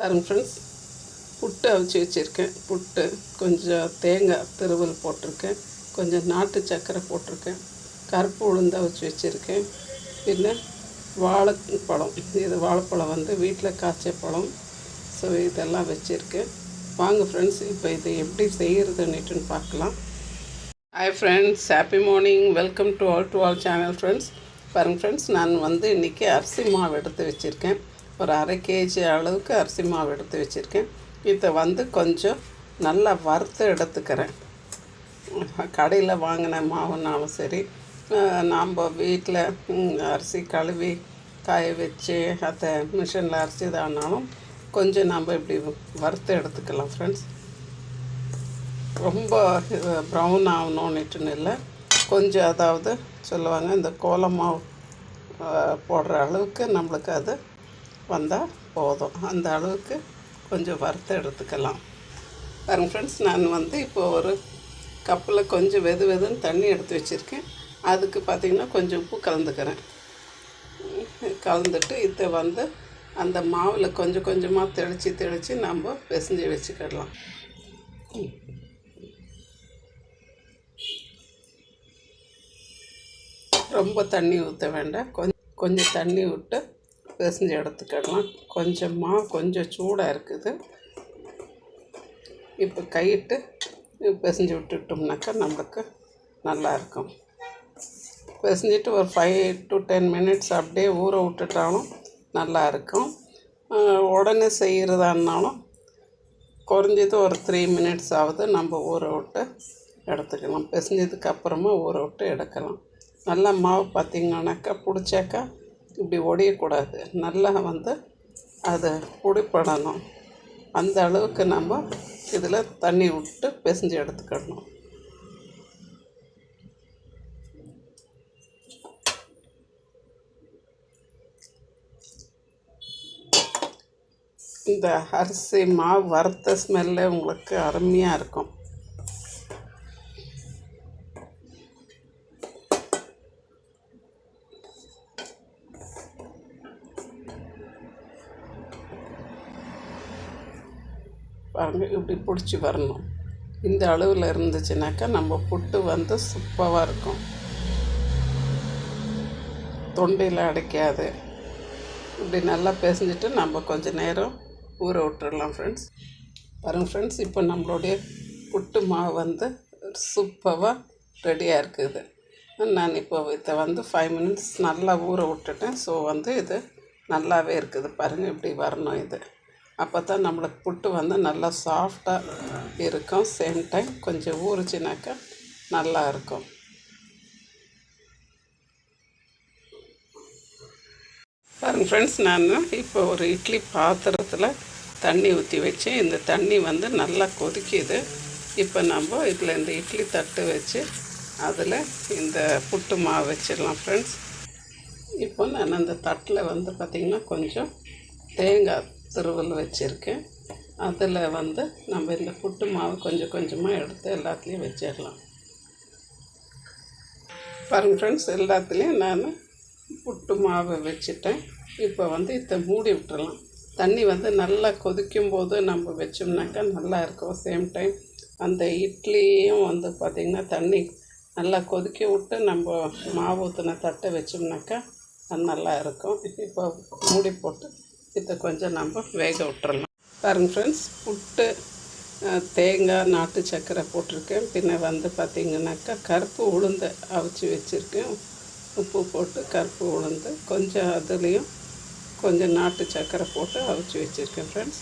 பாருங்கள் ஃப்ரெண்ட்ஸ் புட்டு அவிச்சு வச்சுருக்கேன். புட்டு கொஞ்சம் தேங்காய் திருவல் போட்டிருக்கேன். கொஞ்சம் நாட்டு சர்க்கரை போட்டிருக்கேன். கருப்பு உளுந்து அவிச்சு வச்சுருக்கேன். பின்ன வாழைப்பழம் இது வாழைப்பழம் வந்து வீட்டில் காய்ச்ச பழம். ஸோ இதெல்லாம் வச்சுருக்கேன். வாங்க ஃப்ரெண்ட்ஸ் இப்போ இது எப்படி செய்கிறதுன்னுட்டுன்னு பார்க்கலாம். Hi friends happy morning welcome to all to all channel friends பாருங்கள் ஃப்ரெண்ட்ஸ் நான் வந்து இன்றைக்கி அரிசி மாவு எடுத்து வச்சுருக்கேன். ஒரு அரை கேஜி அளவுக்கு அரிசி மாவு எடுத்து வச்சுருக்கேன். இதை வந்து கொஞ்சம் நல்லா வறுத்து எடுத்துக்கிறேன். கடையில் வாங்கின மாவுனாலும் சரி நாம் வீட்டில் அரிசி கழுவி காய வச்சு அதை மிஷினில் அரிசி தானாலும் கொஞ்சம் நம்ம இப்படி வறுத்து எடுத்துக்கலாம் ஃப்ரெண்ட்ஸ் ரொம்ப ப்ரௌன் ஆகணும்னுட்டுன்னு இல்லை. கொஞ்சம் அதாவது சொல்லுவாங்க இந்த கோலமாவு போடுற அளவுக்கு நம்மளுக்கு அது வந்தால் போதும். அந்த அளவுக்கு கொஞ்சம் வறுத்து எடுத்துக்கலாம். பாருங்கள் ஃப்ரெண்ட்ஸ் நான் வந்து இப்போ ஒரு கப்பில் கொஞ்சம் வெது வெதுன்னு தண்ணி எடுத்து வச்சுருக்கேன். அதுக்கு பார்த்திங்கன்னா கொஞ்சம் உப்பு கலந்துக்கிறேன். கலந்துட்டு இதை வந்து அந்த மாவில் கொஞ்சம் கொஞ்சமாக தெளித்து தெளித்து நம்ம பிசைஞ்சு வச்சுக்கிடலாம். ரொம்ப தண்ணி ஊற்ற வேண்டாம். கொஞ்சம் கொஞ்சம் தண்ணி விட்டு பிசைஞ்சு எடுத்துக்கிடலாம் கொஞ்சமாக கொஞ்சம் சூடாக இருக்குது. இப்போ கையிட்டு பிசைஞ்சு விட்டுட்டோம்னாக்கா நம்மளுக்கு நல்லாயிருக்கும் பிசைஞ்சிட்டு ஒரு ஃபைவ் டு டென் மினிட்ஸ் அப்படியே ஊற விட்டுட்டாலும் நல்லா இருக்கும். உடனே செய்கிறதானாலும் குறைஞ்சது ஒரு த்ரீ மினிட்ஸ் ஆகுது நம்ம ஊற விட்டு எடுத்துக்கலாம். பிசைஞ்சதுக்கு அப்புறமா ஊற விட்டு எடுக்கலாம். நல்லா மாவு பார்த்திங்கனாக்கா பிடிச்சாக்கா இப்படி ஒடியக்கூடாது. நல்லா வந்து அதை பிடிப்படணும். அந்த அளவுக்கு நம்ம இதில் தண்ணி விட்டு பிசைஞ்சு எடுத்துக்கணும். இந்த அரிசி மாவு வறுத்த ஸ்மெல்லே உங்களுக்கு அருமையாக இருக்கும். பாருங்கள் இப்படி பிடிச்சி வரணும். இந்த அளவில் இருந்துச்சுனாக்கா நம்ம புட்டு வந்து சூப்பராக இருக்கும். தொண்டையில் அடைக்காது. இப்படி நல்லா பிசைஞ்சிட்டு நம்ம கொஞ்சம் நேரம் ஊற விட்டுடலாம் ஃப்ரெண்ட்ஸ் பாருங்கள் ஃப்ரெண்ட்ஸ் இப்போ நம்மளுடைய புட்டு மாவு வந்து சூப்பராக ரெடியாக இருக்குது. நான் இப்போ இதை வந்து ஃபைவ் மினிட்ஸ் நல்லா ஊற விட்டுட்டேன். ஸோ வந்து இது நல்லாவே இருக்குது. பாருங்கள் இப்படி வரணும் இது. அப்போ தான் நம்மளுக்கு புட்டு வந்து நல்லா சாஃப்டாக இருக்கும். சேம் டைம் கொஞ்சம் ஊறுச்சுனாக்கா நல்லா இருக்கும். பாருங்க ஃப்ரெண்ட்ஸ் நான் இப்போ ஒரு இட்லி பாத்திரத்தில் தண்ணி ஊற்றி வச்சேன். இந்த தண்ணி வந்து நல்லா கொதிக்குது. இப்போ நம்ம இதில் இந்த இட்லி தட்டு வச்சு அதில் இந்த புட்டு மாவு வச்சிடலாம் ஃப்ரெண்ட்ஸ் இப்போ நான் அந்த தட்டில் வந்து பார்த்திங்கன்னா கொஞ்சம் தேங்காய் திருவல் வச்சுருக்கேன் அதில் வந்து நம்ம இந்த புட்டு மாவு கொஞ்சம் கொஞ்சமாக எடுத்து எல்லாத்துலேயும் வச்சிடலாம். பாருங்கள் ஃப்ரெண்ட்ஸ் எல்லாத்துலேயும் நான் புட்டு மாவு வச்சுட்டேன். இப்போ வந்து இதை மூடி விட்டுறலாம். தண்ணி வந்து நல்லா கொதிக்கும் போது நம்ம வச்சோம்னாக்கா நல்லா இருக்கும். சேம் டைம் அந்த இட்லியும் வந்து பார்த்திங்கன்னா தண்ணி நல்லா கொதிக்க விட்டு நம்ம மாவு ஊற்றின தட்டை வச்சோம்னாக்கா அது நல்லா இருக்கும். இப்போ மூடி போட்டு இதை கொஞ்சம் நம்ம வேக விட்டுறலாம். பாருங்கள் ஃப்ரெண்ட்ஸ் புட்டு தேங்காய் நாட்டு சர்க்கரை போட்டிருக்கேன். பின்ன வந்து பார்த்திங்கனாக்கா கருப்பு உளுந்து அவிச்சு வச்சுருக்கேன். உப்பு போட்டு கருப்பு உளுந்து கொஞ்சம் அதுலேயும் கொஞ்சம் நாட்டு சர்க்கரை போட்டு அவிச்சு வச்சுருக்கேன் ஃப்ரெண்ட்ஸ்